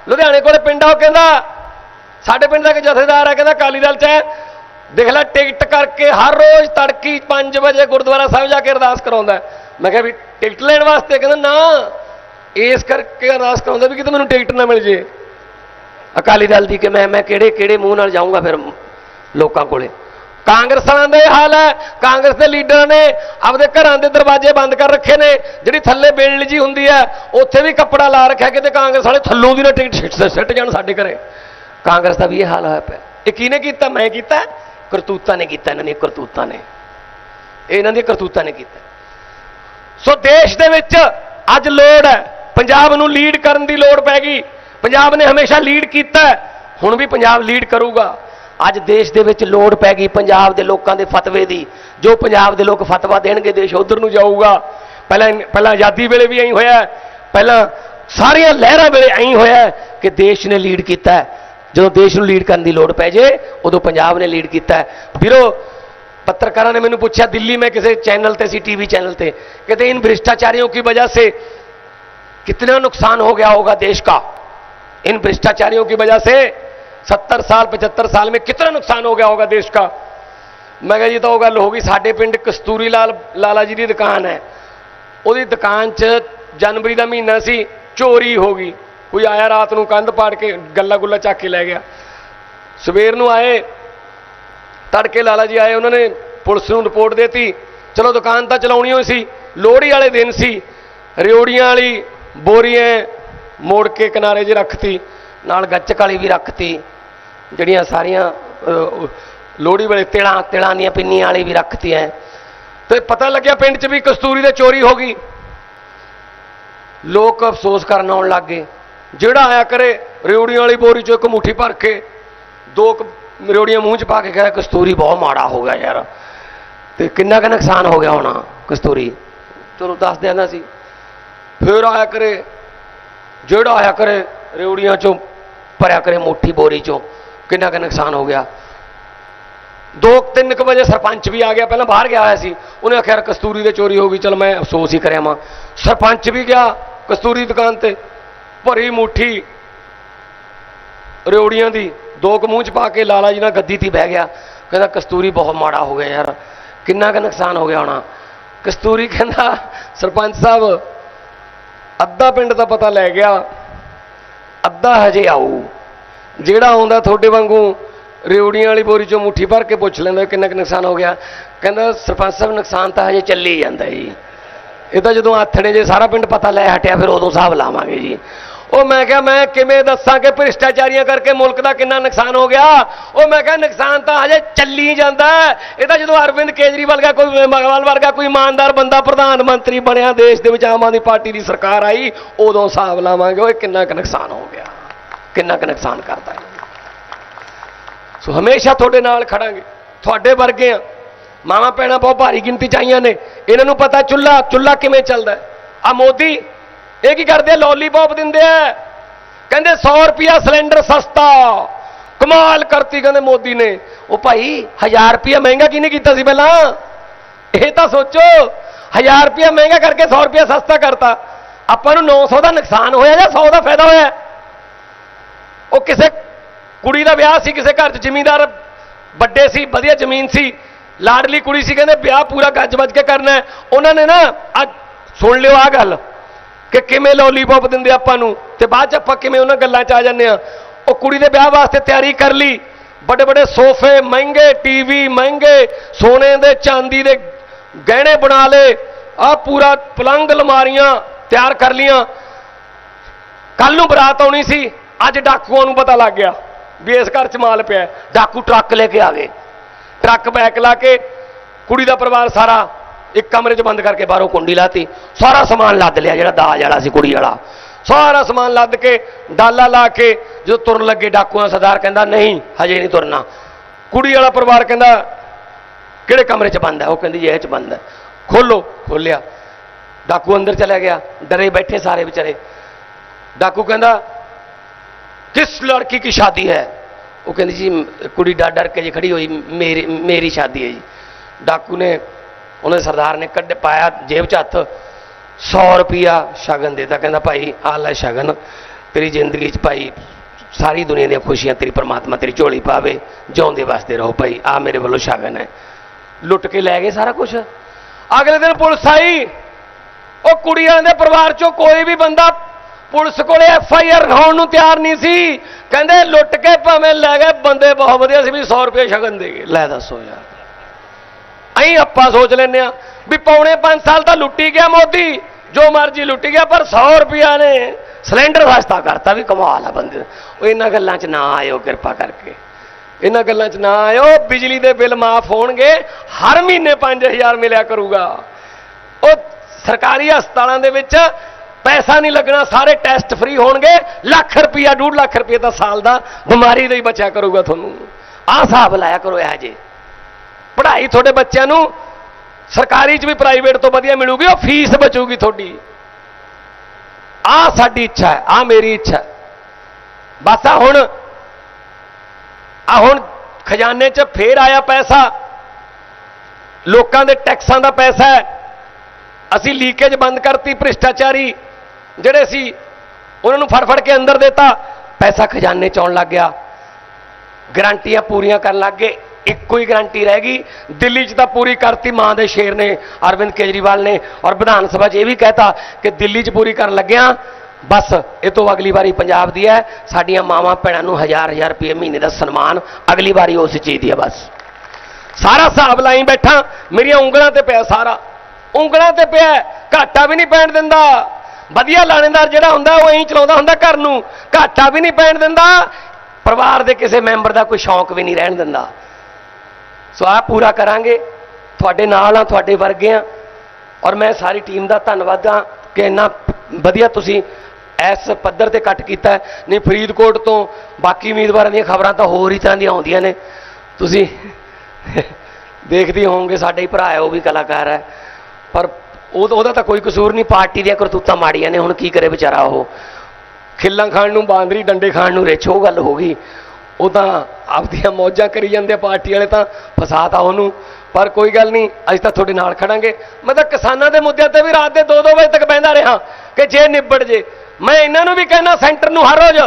ਲੁਧਿਆਣੇ ਕੋਲੇ ਪਿੰਡ ਆ, ਉਹ ਕਹਿੰਦਾ, ਸਾਡੇ ਪਿੰਡ ਦਾ ਇੱਕ ਜਥੇਦਾਰ ਹੈ, ਕਹਿੰਦਾ ਕਾਲੀ ਦਲ ਚ ਹੈ। ਦੇਖ ਲੈ, ਟਿਕਟ ਕਰਕੇ ਹਰ ਰੋਜ਼ ਤੜਕੀ 5 ਵਜੇ ਗੁਰਦੁਆਰਾ ਸਾਹਿਬ ਜਾ ਕੇ ਅਰਦਾਸ ਕਰਾਉਂਦਾ ਮੈਂ ਕਿਹਾ ਵੀ ਟਿਕਟ ਲੈਣ ਵਾਸਤੇ? ਕਹਿੰਦਾ, ਨਾ, ਇਸ ਕਰਕੇ ਅਰਦਾਸ ਕਰਾਉਂਦਾ ਵੀ ਕਿਤੇ ਮੈਨੂੰ ਟਿਕਟ ਨਾ ਮਿਲ ਜੇ। ਅਕਾਲੀ ਦਲ ਦੀ ਕਿ ਮੈਂ ਮੈਂ ਕਿਹੜੇ ਕਿਹੜੇ ਮੂੰਹ ਨਾਲ ਜਾਊਂਗਾ ਫਿਰ ਲੋਕਾਂ ਕੋਲੇ? ਕਾਂਗਰਸ ਵਾਲਿਆਂ ਦਾ ਇਹ ਹਾਲ ਹੈ। ਕਾਂਗਰਸ ਦੇ ਲੀਡਰਾਂ ਨੇ ਆਪਦੇ ਘਰਾਂ ਦੇ ਦਰਵਾਜ਼ੇ ਬੰਦ ਕਰ ਰੱਖੇ ਨੇ। ਜਿਹੜੀ ਥੱਲੇ ਬਿਲਡ ਜੀ ਹੁੰਦੀ ਹੈ, ਉੱਥੇ ਵੀ ਕੱਪੜਾ ਲਾ ਰੱਖਿਆ ਕਿਤੇ ਕਾਂਗਰਸ ਵਾਲੇ ਥੱਲੋਂ ਦੀ ਨਾ ਟਿਕਟ ਸਿੱਟ ਸਿੱਟ ਜਾਣ ਸਾਡੇ ਘਰੇ। ਕਾਂਗਰਸ ਦਾ ਵੀ ਇਹ ਹਾਲ ਹੋਇਆ ਪਿਆ। ਇਹ ਕਿਹਨੇ ਕੀਤਾ? ਮੈਂ ਕੀਤਾ। ਕਰਤੂਤਾਂ ਨੇ ਕੀਤਾ, ਇਹਨਾਂ ਦੀਆਂ ਕਰਤੂਤਾਂ ਨੇ। ਇਹਨਾਂ ਦੀਆਂ ਕਰਤੂਤਾਂ ਨੇ ਕੀਤਾ। ਸੋ ਦੇਸ਼ ਦੇ ਵਿੱਚ ਅੱਜ ਲੋੜ ਹੈ। ਪੰਜਾਬ ਨੂੰ ਲੀਡ ਕਰਨ ਦੀ ਲੋੜ ਪੈ ਗਈ। ਪੰਜਾਬ ਨੇ ਹਮੇਸ਼ਾ ਲੀਡ ਕੀਤਾ। ਹੁਣ ਵੀ ਪੰਜਾਬ ਲੀਡ ਕਰੂਗਾ। ਅੱਜ ਦੇਸ਼ ਦੇ ਵਿੱਚ ਲੋੜ ਪੈ ਗਈ ਪੰਜਾਬ ਦੇ ਲੋਕਾਂ ਦੇ ਫਤਵੇ ਦੀ ਜੋ ਪੰਜਾਬ ਦੇ ਲੋਕ ਫਤਵਾ ਦੇਣਗੇ ਦੇਸ਼ ਉਧਰ ਨੂੰ ਜਾਊਗਾ ਪਹਿਲਾਂ ਪਹਿਲਾਂ ਆਜ਼ਾਦੀ ਵੇਲੇ ਵੀ ਐਂ ਹੋਇਆ ਹੈ, ਪਹਿਲਾਂ ਸਾਰੀਆਂ ਲਹਿਰਾਂ ਵੇਲੇ ਐਂ ਹੋਇਆ ਹੈ ਕਿ ਦੇਸ਼ ਨੇ ਲੀਡ ਕੀਤਾ ਹੈ। ਜਦੋਂ ਦੇਸ਼ ਨੂੰ ਲੀਡ ਕਰਨ ਦੀ ਲੋੜ ਪੈ ਜੇ ਉਦੋਂ ਪੰਜਾਬ ਨੇ ਲੀਡ ਕੀਤਾ ਹੈ। ਵੀਰੋ पत्रकारों ने मैंने पूछा दिल्ली में किसी चैनल थे सी टीवी चैनल थे कहते इन भ्रष्टाचारियों की वजह से कितना नुकसान हो गया होगा देश का इन भ्रष्टाचारियों की वजह से सत्तर साल पचहत्तर साल में कितना नुकसान हो गया होगा देश का ਮੈਂ ਕਿਹਾ ਜੀ ਤਾਂ ਉਹ ਗੱਲ ਹੋ ਗਈ ਸਾਡੇ ਪਿੰਡ ਕਸਤੂਰੀ ਲਾਲ ਲਾਲਾ ਜੀ ਦੀ ਦੁਕਾਨ ਹੈ ਉਹਦੀ ਦੁਕਾਨ 'ਚ ਜਨਵਰੀ ਦਾ ਮਹੀਨਾ ਸੀ ਚੋਰੀ ਹੋ ਗਈ ਕੋਈ ਆਇਆ ਰਾਤ ਨੂੰ ਕੰਧ ਪਾੜ ਕੇ ਗੱਲਾ ਗੁੱਲਾ ਚੱਕ ਕੇ ਲੈ ਗਿਆ ਸਵੇਰ ਨੂੰ ਆਏ ਤੜਕੇ ਲਾਲਾ ਜੀ ਆਏ ਉਹਨਾਂ ਨੇ ਪੁਲਿਸ ਨੂੰ ਰਿਪੋਰਟ ਦੇਤੀ ਚਲੋ ਦੁਕਾਨ ਤਾਂ ਚਲਾਉਣੀ ਹੋਈ ਸੀ ਲੋਹੜੀ ਵਾਲੇ ਦਿਨ ਸੀ ਰਿਓੜੀਆਂ ਵਾਲੀ ਬੋਰੀਆਂ ਮੋੜ ਕੇ ਕਿਨਾਰੇ 'ਚ ਰੱਖਤੀ ਨਾਲ ਗੱਚਕ ਵਾਲੀ ਵੀ ਰੱਖਤੀ ਜਿਹੜੀਆਂ ਸਾਰੀਆਂ ਅਹ, ਲੋਹੜੀ ਵਾਲੇ ਤਿਲਾਂ ਤਿਲਾਂ ਦੀਆਂ ਪਿੰਨੀਆਂ ਵਾਲੀ ਵੀ ਰੱਖਤੀਆਂ। ਐ ਤੇ ਪਤਾ ਲੱਗਿਆ ਪਿੰਡ 'ਚ ਵੀ ਕਸਤੂਰੀ ਦੇ ਚੋਰੀ ਹੋ ਗਈ। ਲੋਕ ਅਫਸੋਸ ਕਰਨ ਆਉਣ ਲੱਗ ਗਏ। ਜਿਹੜਾ ਆਇਆ ਕਰੇ ਰਿਉੜੀਆਂ ਵਾਲੀ ਬੋਰੀ ਚੋਂ ਇੱਕ ਮੁੱਠੀ ਭਰ ਕੇ ਦੋ ਕੁ ਰਿਉੜੀਆਂ ਮੂੰਹ 'ਚ ਪਾ ਕੇ ਕਹਿੰਦਾ ਕਸਤੂਰੀ ਬਹੁਤ ਮਾੜਾ ਹੋ ਗਿਆ ਯਾਰ। ਤੇ ਕਿੰਨਾ ਕੁ ਨੁਕਸਾਨ ਹੋ ਗਿਆ ਹੋਣਾ ਕਸਤੂਰੀ? ਚਲੋ ਦੱਸ ਦਿਆਂਦਾ ਸੀ ਫਿਰ ਆਇਆ ਕਰੇ ਜਿਹੜਾ ਆਇਆ ਕਰੇ ਰਿਉੜੀਆਂ ਚੋਂ ਭਰਿਆ ਕਰੇ ਮੁੱਠੀ ਬੋਰੀ ਚੋਂ। ਕਿੰਨਾ ਕੁ ਨੁਕਸਾਨ ਹੋ ਗਿਆ? ਦੋ ਕੁ ਤਿੰਨ ਕੁ ਵਜੇ ਸਰਪੰਚ ਵੀ ਆ ਗਿਆ, ਪਹਿਲਾਂ ਬਾਹਰ ਗਿਆ ਹੋਇਆ ਸੀ। ਉਹਨੇ ਆਖਿਆ, ਯਾਰ ਕਸਤੂਰੀ ਦੇ ਚੋਰੀ ਹੋ ਗਈ, ਚਲ ਮੈਂ ਅਫਸੋਸ ਹੀ ਕਰਿਆ ਮਾਂ ਸਰਪੰਚ ਵੀ ਗਿਆ ਕਸਤੂਰੀ ਦੁਕਾਨ ਤੇ, ਭਰੀ ਮੁੱਠੀ ਰਿਉੜੀਆਂ ਦੀ, ਦੋ ਕੁ ਮੂੰਹ ਚ ਪਾ ਕੇ ਲਾਲਾ ਜੀ ਨਾਲ ਗੱਦੀ ਤੇ ਬਹਿ ਗਿਆ। ਕਹਿੰਦਾ, ਕਸਤੂਰੀ ਬਹੁਤ ਮਾੜਾ ਹੋ ਗਿਆ ਯਾਰ, ਕਿੰਨਾ ਕੁ ਨੁਕਸਾਨ ਹੋ ਗਿਆ ਹੋਣਾ। ਕਸਤੂਰੀ ਕਹਿੰਦਾ, ਸਰਪੰਚ ਸਾਹਿਬ, ਅੱਧਾ ਪਿੰਡ ਦਾ ਪਤਾ ਲੈ ਗਿਆ, ਅੱਧਾ ਹਜੇ ਆਊ। ਜਿਹੜਾ ਆਉਂਦਾ ਤੁਹਾਡੇ ਵਾਂਗੂ, ਰਿਉੜੀਆਂ ਵਾਲੀ ਬੋਰੀ ਚੋਂ ਮੁੱਠੀ ਭਰ ਕੇ ਪੁੱਛ ਲੈਂਦਾ ਕਿੰਨਾ ਕੁ ਨੁਕਸਾਨ ਹੋ ਗਿਆ। ਕਹਿੰਦਾ, ਸਰਪੰਚ ਸਾਹਿਬ, ਨੁਕਸਾਨ ਤਾਂ ਹਜੇ ਚੱਲੀ ਜਾਂਦਾ ਜੀ। ਇਹ ਤਾਂ ਜਦੋਂ ਆਥਣੇ ਜੇ ਸਾਰਾ ਪਿੰਡ ਪਤਾ ਲੈ ਹਟਿਆ, ਫਿਰ ਉਦੋਂ ਹਿਸਾਬ ਲਾਵਾਂਗੇ ਜੀ। ਉਹ ਮੈਂ ਕਿਹਾ, ਮੈਂ ਕਿਵੇਂ ਦੱਸਾਂ ਕਿ ਭ੍ਰਿਸ਼ਟਾਚਾਰੀਆਂ ਕਰਕੇ ਮੁਲਕ ਦਾ ਕਿੰਨਾ ਨੁਕਸਾਨ ਹੋ ਗਿਆ? ਉਹ ਮੈਂ ਕਿਹਾ, ਨੁਕਸਾਨ ਤਾਂ ਹਜੇ ਚੱਲੀ ਜਾਂਦਾ। ਇਹ ਤਾਂ ਜਦੋਂ ਅਰਵਿੰਦ ਕੇਜਰੀਵਾਲ ਵਰਗਾ ਕੋਈ, ਮਗਵਾਲ ਵਰਗਾ ਕੋਈ ਇਮਾਨਦਾਰ ਬੰਦਾ ਪ੍ਰਧਾਨ ਮੰਤਰੀ ਬਣਿਆ, ਦੇਸ਼ ਦੇ ਵਿੱਚ ਆਮ ਆਦਮੀ ਪਾਰਟੀ ਦੀ ਸਰਕਾਰ ਆਈ, ਉਦੋਂ ਹਿਸਾਬ ਲਾਵਾਂਗੇ, ਓਏ ਕਿੰਨਾ ਕੁ ਨੁਕਸਾਨ ਹੋ ਗਿਆ। ਕਿੰਨਾ ਕੁ ਨੁਕਸਾਨ ਕਰਦਾ ਹੈ। ਸੋ ਹਮੇਸ਼ਾ ਤੁਹਾਡੇ ਨਾਲ ਖੜਾਂਗੇ। ਤੁਹਾਡੇ ਵਰਗੇ ਆ। ਮਾਵਾਂ ਭੈਣਾਂ ਬਹੁਤ ਭਾਰੀ ਗਿਣਤੀ ਚ ਆਈਆਂ ਨੇ। ਇਹਨਾਂ ਨੂੰ ਪਤਾ ਚੁੱਲਾ ਚੁੱਲਾ ਕਿਵੇਂ ਚੱਲਦਾ ਆ ਮੋਦੀ, ਇਹ ਕੀ ਕਰਦੇ ਆ? ਲੋਲੀਪੌਪ ਦਿੰਦੇ ਆ। ਕਹਿੰਦੇ 100 ਰੁਪਿਆ ਸਿਲੰਡਰ ਸਸਤਾ। ਕਮਾਲ ਕਰਤੀ ਕਹਿੰਦੇ ਮੋਦੀ ਨੇ। ਉਹ ਭਾਈ 1000 ਰੁਪਿਆ ਮਹਿੰਗਾ ਕਿਹਨੇ ਕੀਤਾ ਸੀ ਪਹਿਲਾਂ? ਇਹ ਤਾਂ ਸੋਚੋ 1000 ਰੁਪਿਆ ਮਹਿੰਗਾ ਕਰਕੇ 100 ਰੁਪਿਆ ਸਸਤਾ ਕਰਤਾ। ਆਪਾਂ ਨੂੰ 900 ਦਾ ਨੁਕਸਾਨ ਹੋਇਆ ਜਾਂ 100 ਦਾ ਫਾਇਦਾ ਹੋਇਆ? ਉਹ ਕਿਸੇ ਕੁੜੀ ਦਾ ਵਿਆਹ ਸੀ, ਕਿਸੇ ਘਰ 'ਚ ਜ਼ਿਮੀਂਦਾਰ ਵੱਡੇ ਸੀ, ਵਧੀਆ ਜ਼ਮੀਨ ਸੀ, ਲਾਡਲੀ ਕੁੜੀ ਸੀ, ਕਹਿੰਦੇ ਵਿਆਹ ਪੂਰਾ ਗੱਜ ਵੱਜ ਕੇ ਕਰਨਾ ਉਹਨਾਂ ਨੇ ਨਾ, ਅੱਜ ਸੁਣ ਲਿਓ ਆ ਗੱਲ, ਕਿ ਕਿਵੇਂ ਲੋਲੀਪੌਪ ਦਿੰਦੇ ਆਪਾਂ ਨੂੰ, ਤੇ ਬਾਅਦ 'ਚ ਆਪਾਂ ਕਿਵੇਂ ਉਹਨਾਂ ਗੱਲਾਂ 'ਚ ਆ ਜਾਂਦੇ ਆ ਉਹ ਕੁੜੀ ਦੇ ਵਿਆਹ ਵਾਸਤੇ ਤਿਆਰੀ ਕਰ ਲਈ, ਵੱਡੇ ਬੜੇ ਸੋਫੇ, ਮਹਿੰਗੇ ਟੀਵੀ ਮਹਿੰਗੇ ਸੋਨੇ ਦੇ, ਚਾਂਦੀ ਦੇ ਗਹਿਣੇ ਬਣਾ ਲਏ ਆ ਪੂਰਾ ਪਲੰਗ ਅਲਮਾਰੀਆਂ ਤਿਆਰ ਕਰ ਲੀਆਂ ਕੱਲ ਨੂੰ ਬਰਾਤ ਆਉਣੀ ਸੀ ਅੱਜ ਡਾਕੂਆਂ ਨੂੰ ਪਤਾ ਲੱਗ ਗਿਆ ਵੀ ਇਸ ਘਰ 'ਚ ਮਾਲ ਪਿਆ ਡਾਕੂ ਟਰੱਕ ਲੈ ਕੇ ਆ ਗਏ। ਟਰੱਕ ਬੈਕ ਲਾ ਕੇ ਕੁੜੀ ਦਾ ਪਰਿਵਾਰ ਸਾਰਾ ਇੱਕ ਕਮਰੇ 'ਚ ਬੰਦ ਕਰਕੇ ਬਾਹਰੋਂ ਕੁੰਡੀ ਲਾਤੀ। ਸਾਰਾ ਸਮਾਨ ਲੱਦ ਲਿਆ, ਜਿਹੜਾ ਦਾਜ ਵਾਲਾ ਸੀ, ਕੁੜੀ ਵਾਲਾ। ਸਾਰਾ ਸਮਾਨ ਲੱਦ ਕੇ ਡਾਲਾ ਲਾ ਕੇ ਜਦੋਂ ਤੁਰਨ ਲੱਗੇ, ਡਾਕੂਆਂ ਸਰਦਾਰ ਕਹਿੰਦਾ, ਨਹੀਂ, ਹਜੇ ਨਹੀਂ ਤੁਰਨਾ। ਕੁੜੀ ਵਾਲਾ ਪਰਿਵਾਰ ਕਹਿੰਦਾ, ਕਿਹੜੇ ਕਮਰੇ 'ਚ ਬੰਦ ਹੈ? ਉਹ ਕਹਿੰਦੀ ਜੀ ਇਹ 'ਚ ਬੰਦ ਹੈ। ਖੋਲੋ, ਖੋਲਿਆ। ਡਾਕੂ ਅੰਦਰ ਚਲਾ ਗਿਆ। ਡਰੇ ਬੈਠੇ ਸਾਰੇ ਵਿਚਾਰੇ। ਡਾਕੂ ਕਹਿੰਦਾ किस लड़की की शादी है ਉਹ ਕਹਿੰਦੀ ਜੀ ਕੁੜੀ ਡਰ ਡਰ ਕੇ ਜੇ ਖੜੀ ਹੋਈ ਮੇਰੀ ਮੇਰੀ ਸ਼ਾਦੀ ਹੈ ਜੀ ਡਾਕੂ ਨੇ ਉਹਨੇ ਸਰਦਾਰ ਨੇ ਕੱਢ ਪਾਇਆ ਜੇਬ 'ਚ ਹੱਥ 100 ਰੁਪਿਆ ਸ਼ਗਨ ਦੇਤਾ ਕਹਿੰਦਾ ਭਾਈ ਆ ਲੈ ਸ਼ਗਨ ਤੇਰੀ ਜ਼ਿੰਦਗੀ 'ਚ ਭਾਈ ਸਾਰੀ ਦੁਨੀਆ ਦੀਆਂ ਖੁਸ਼ੀਆਂ ਤੇਰੀ ਪਰਮਾਤਮਾ ਤੇਰੀ ਝੋਲੀ ਪਾਵੇ ਜਿਉਂਦੇ ਵਾਸਤੇ ਰਹੋ ਭਾਈ ਆ ਮੇਰੇ ਵੱਲੋਂ ਸ਼ਗਨ ਹੈ ਲੁੱਟ ਕੇ ਲੈ ਗਏ ਸਾਰਾ ਕੁਝ ਅਗਲੇ ਦਿਨ ਪੁਲਿਸ ਆਈ ਉਹ ਕੁੜੀਆਂ ਦੇ ਪਰਿਵਾਰ 'ਚੋਂ ਕੋਈ ਵੀ ਬੰਦਾ ਪੁਲਿਸ ਕੋਲੇ ਐਫ ਆਈ ਆਰ ਲਿਖਾਉਣ ਨੂੰ ਤਿਆਰ ਨਹੀਂ ਸੀ। ਕਹਿੰਦੇ ਲੁੱਟ ਕੇ ਭਾਵੇਂ ਲੈ ਗਏ, ਬੰਦੇ ਬਹੁਤ ਵਧੀਆ ਸੀ ਵੀ 100 ਰੁਪਏ ਸ਼ਗਨ ਦੇ ਗਏ। ਲੈ ਦੱਸੋ ਯਾਰ। ਅਹੀਂ ਆਪਾਂ ਸੋਚ ਲੈਨੇ ਆ ਵੀ ਪੌਣੇ 5 ਸਾਲ ਤਾਂ ਲੁੱਟੀ ਗਿਆ ਮੋਦੀ, ਜੋ ਮਰਜ਼ੀ ਲੁੱਟੀ ਗਿਆ, ਪਰ 100 ਰੁਪਿਆ ਨੇ ਸਿਲੰਡਰ ਸਸਤਾ ਕਰਤਾ ਵੀ ਕਮਾਲ ਆ ਬੰਦੇ ਉਹ ਇਹਨਾਂ ਗੱਲਾਂ 'ਚ ਨਾ ਆਇਓ ਕਿਰਪਾ ਕਰਕੇ। ਇਹਨਾਂ ਗੱਲਾਂ 'ਚ ਨਾ ਆਇਓ, ਬਿਜਲੀ ਦੇ ਬਿੱਲ ਮਾਫ ਹੋਣਗੇ, ਹਰ ਮਹੀਨੇ 5000 ਮਿਲਿਆ ਕਰੂਗਾ। ਉਹ ਸਰਕਾਰੀ ਹਸਪਤਾਲਾਂ ਦੇ ਵਿੱਚ ਪੈਸਾ ਨਹੀਂ ਲੱਗਣਾ, ਸਾਰੇ ਟੈਸਟ ਫ੍ਰੀ ਹੋਣਗੇ। ਲੱਖ ਰੁਪਈਆ 2 ਲੱਖ ਰੁਪਈਆ ਤਾਂ ਸਾਲ ਦਾ ਬਿਮਾਰੀ ਦਾ ਹੀ ਬਚਿਆ ਕਰੂਗਾ ਤੁਹਾਨੂੰ। ਆਹ ਹਿਸਾਬ ਲਾਇਆ ਕਰੋ ਇਹ ਜੇ ਪੜ੍ਹਾਈ ਤੁਹਾਡੇ ਬੱਚਿਆਂ ਨੂੰ ਸਰਕਾਰੀ 'ਚ ਵੀ ਪ੍ਰਾਈਵੇਟ ਤੋਂ ਵਧੀਆ ਮਿਲੂਗੀ, ਉਹ ਫੀਸ ਬਚੂਗੀ ਤੁਹਾਡੀ। ਆਹ ਸਾਡੀ ਇੱਛਾ ਹੈ, ਆਹ ਮੇਰੀ ਇੱਛਾ ਬਸ ਆ ਹੁਣ ਆ ਹੁਣ ਖਜ਼ਾਨੇ 'ਚ ਫੇਰ ਆਇਆ ਪੈਸਾ। ਲੋਕਾਂ ਦੇ ਟੈਕਸਾਂ ਦਾ ਪੈਸਾ ਹੈ। ਅਸੀਂ ਲੀਕੇਜ ਬੰਦ ਕਰਤੀ ਭ੍ਰਿਸ਼ਟਾਚਾਰੀ। ਜਿਹੜੇ ਸੀ, ਉਹਨਾਂ ਨੂੰ ਫੜ ਫੜ ਕੇ ਅੰਦਰ ਦਿੱਤਾ। ਪੈਸਾ ਖਜ਼ਾਨੇ ਚ ਆਉਣ ਲੱਗ ਗਿਆ। ਗਰੰਟੀਆਂ ਪੂਰੀਆਂ ਕਰਨ ਲੱਗ ਗਏ। ਇੱਕੋ ਹੀ ਗਰੰਟੀ ਰਹਿ ਗਈ। ਦਿੱਲੀ 'ਚ ਤਾਂ ਪੂਰੀ ਕਰਤੀ ਮਾਂ ਦੇ ਸ਼ੇਰ ਨੇ, ਅਰਵਿੰਦ ਕੇਜਰੀਵਾਲ ਨੇ। ਔਰ ਵਿਧਾਨ ਸਭਾ 'ਚ ਇਹ ਵੀ ਕਹਿਤਾ ਕਿ ਦਿੱਲੀ 'ਚ ਪੂਰੀ ਕਰਨ ਲੱਗਿਆ। ਬਸ, ਇਹ ਤੋਂ ਅਗਲੀ ਵਾਰੀ ਪੰਜਾਬ ਦੀ ਹੈ। ਸਾਡੀਆਂ ਮਾਵਾਂ, ਭੈਣਾਂ ਨੂੰ ਹਜ਼ਾਰ ਹਜ਼ਾਰ ਰੁਪਏ ਮਹੀਨੇ ਦਾ ਸਨਮਾਨ ਅਗਲੀ ਵਾਰੀ ਉਸ ਚੀਜ਼ ਦੀ ਹੈ ਬਸ। ਸਾਰਾ ਹਿਸਾਬ ਲਾਈ ਬੈਠਾ। ਮੇਰੀਆਂ ਉਂਗਲਾਂ ਤੇ ਪਿਆ ਸਾਰਾ। ਉਂਗਲਾਂ ਤੇ ਪਿਆ। ਘਾਟਾ ਵੀ ਨਹੀਂ ਪੈਣ ਦਿੰਦਾ। ਵਧੀਆ ਲਾਣੇਦਾਰ ਜਿਹੜਾ ਹੁੰਦਾ, ਉਹ ਐਂ ਚਲਾਉਂਦਾ ਹੁੰਦਾ ਘਰ ਨੂੰ। ਘਾਟਾ ਵੀ ਨਹੀਂ ਪੈਣ ਦਿੰਦਾ, ਪਰਿਵਾਰ ਦੇ ਕਿਸੇ ਮੈਂਬਰ ਦਾ ਕੋਈ ਸ਼ੌਂਕ ਵੀ ਨਹੀਂ ਰਹਿਣ ਦਿੰਦਾ। ਸੋ ਆ ਪੂਰਾ ਕਰਾਂਗੇ। ਤੁਹਾਡੇ ਨਾਲ ਆ, ਤੁਹਾਡੇ ਵਰਗੇ ਆ। ਔਰ ਮੈਂ ਸਾਰੀ ਟੀਮ ਦਾ ਧੰਨਵਾਦ ਆ ਕਿ ਇੰਨਾ ਵਧੀਆ ਤੁਸੀਂ ਇਸ ਪੱਧਰ ਤੇ ਕੱਟ ਕੀਤਾ ਨਹੀਂ, ਫਰੀਦਕੋਟ ਤੋਂ ਬਾਕੀ ਉਮੀਦਵਾਰਾਂ ਦੀਆਂ ਖਬਰਾਂ ਤਾਂ ਹੋਰ ਹੀ ਤਰ੍ਹਾਂ ਦੀਆਂ ਆਉਂਦੀਆਂ ਨੇ। ਤੁਸੀਂ ਦੇਖਦੇ ਹੋਵੋਗੇ, ਸਾਡਾ ਹੀ ਭਰਾ ਹੈ, ਉਹ ਵੀ ਕਲਾਕਾਰ ਹੈ। ਪਰ ਉਹ ਉਹਦਾ ਤਾਂ ਕੋਈ ਕਸੂਰ ਨਹੀਂ, ਪਾਰਟੀ ਦੀਆਂ ਕਰਤੂਤਾਂ ਮਾੜੀਆਂ ਨੇ, ਹੁਣ ਕੀ ਕਰੇ ਵਿਚਾਰਾ ਉਹ? ਖਿੱਲਾਂ ਖਾਣ ਨੂੰ ਬਾਂਦਰੀ, ਡੰਡੇ ਖਾਣ ਨੂੰ ਰਿੱਛ, ਉਹ ਗੱਲ ਹੋ ਗਈ। ਉਹ ਤਾਂ ਆਪਦੀਆਂ ਮੌਜਾਂ ਕਰੀ ਜਾਂਦੇ ਪਾਰਟੀ ਵਾਲੇ ਤਾਂ ਫਸਾਤਾ ਉਹਨੂੰ। ਪਰ ਕੋਈ ਗੱਲ ਨਹੀਂ, ਅਸੀਂ ਤਾਂ ਤੁਹਾਡੇ ਨਾਲ ਖੜਾਂਗੇ। ਮੈਂ ਤਾਂ ਕਿਸਾਨਾਂ ਦੇ ਮੁੱਦਿਆਂ ਤੇ ਵੀ ਰਾਤ ਦੇ 2-2 ਵਜੇ ਤੱਕ ਬਹਿੰਦਾ ਰਿਹਾ ਕਿ ਜੇ ਨਿਬੜ ਜੇ। ਮੈਂ ਇਹਨਾਂ ਨੂੰ ਵੀ ਕਹਿਣਾ ਸੈਂਟਰ ਨੂੰ ਹਰ ਰੋਜ਼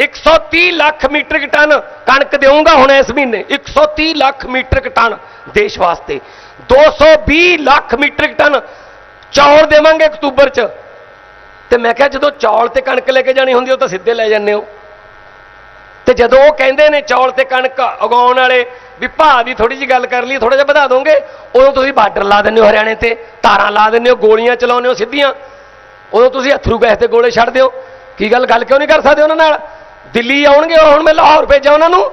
130 ਲੱਖ ਮੀਟ੍ਰਿਕ ਟਨ ਕਣਕ ਦੇਊਂਗਾ ਹੁਣ ਇਸ ਮਹੀਨੇ। 130 ਲੱਖ ਮੀਟ੍ਰਿਕ ਟਨ ਦੇਸ਼ ਵਾਸਤੇ। 220 ਲੱਖ ਮੀਟ੍ਰਿਕ ਟਨ ਚੌਲ ਦੇਵਾਂਗੇ ਅਕਤੂਬਰ 'ਚ। ਤੇ ਮੈਂ ਕਿਹਾ ਜਦੋਂ ਚੌਲ ਤੇ ਕਣਕ ਲੈ ਕੇ ਜਾਣੀ ਹੁੰਦੀ, ਉਹ ਤਾਂ ਸਿੱਧੇ ਲੈ ਜਾਂਦੇ ਹੋ। ਤੇ ਜਦੋਂ ਉਹ ਕਹਿੰਦੇ ਨੇ ਚੌਲ ਤੇ ਕਣਕ ਉਗਾਉਣ ਵਾਲੇ, ਵੀ ਭਾਅ ਦੀ ਥੋੜੀ ਜੀ ਗੱਲ ਕਰ ਲਈ ਥੋੜਾ ਜਿਹਾ ਵਧਾ ਦੋਗੇ, ਉਦੋਂ ਤੁਸੀਂ ਬਾਰਡਰ ਲਾ ਦਿੰਦੇ ਹੋ ਹਰਿਆਣੇ ਤੇ, ਤਾਰਾਂ ਲਾ ਦਿੰਦੇ ਹੋ, ਗੋਲੀਆਂ ਚਲਾਉਂਦੇ ਹੋ ਸਿੱਧੀਆਂ। ਉਦੋਂ ਤੁਸੀਂ ਅਥਰੂ ਗੈਸ ਤੇ ਗੋਲੇ ਛੱਡ ਦਿਓ ਕੀ ਗੱਲ ਗੱਲ ਕਿਉਂ ਨਹੀਂ ਕਰ ਸਕਦੇ ਉਹਨਾਂ ਨਾਲ? ਦਿੱਲੀ ਆਉਣਗੇ, ਹੁਣ ਮੈਂ ਲਾਹੌਰ ਭੇਜਾਂ ਉਹਨਾਂ ਨੂੰ।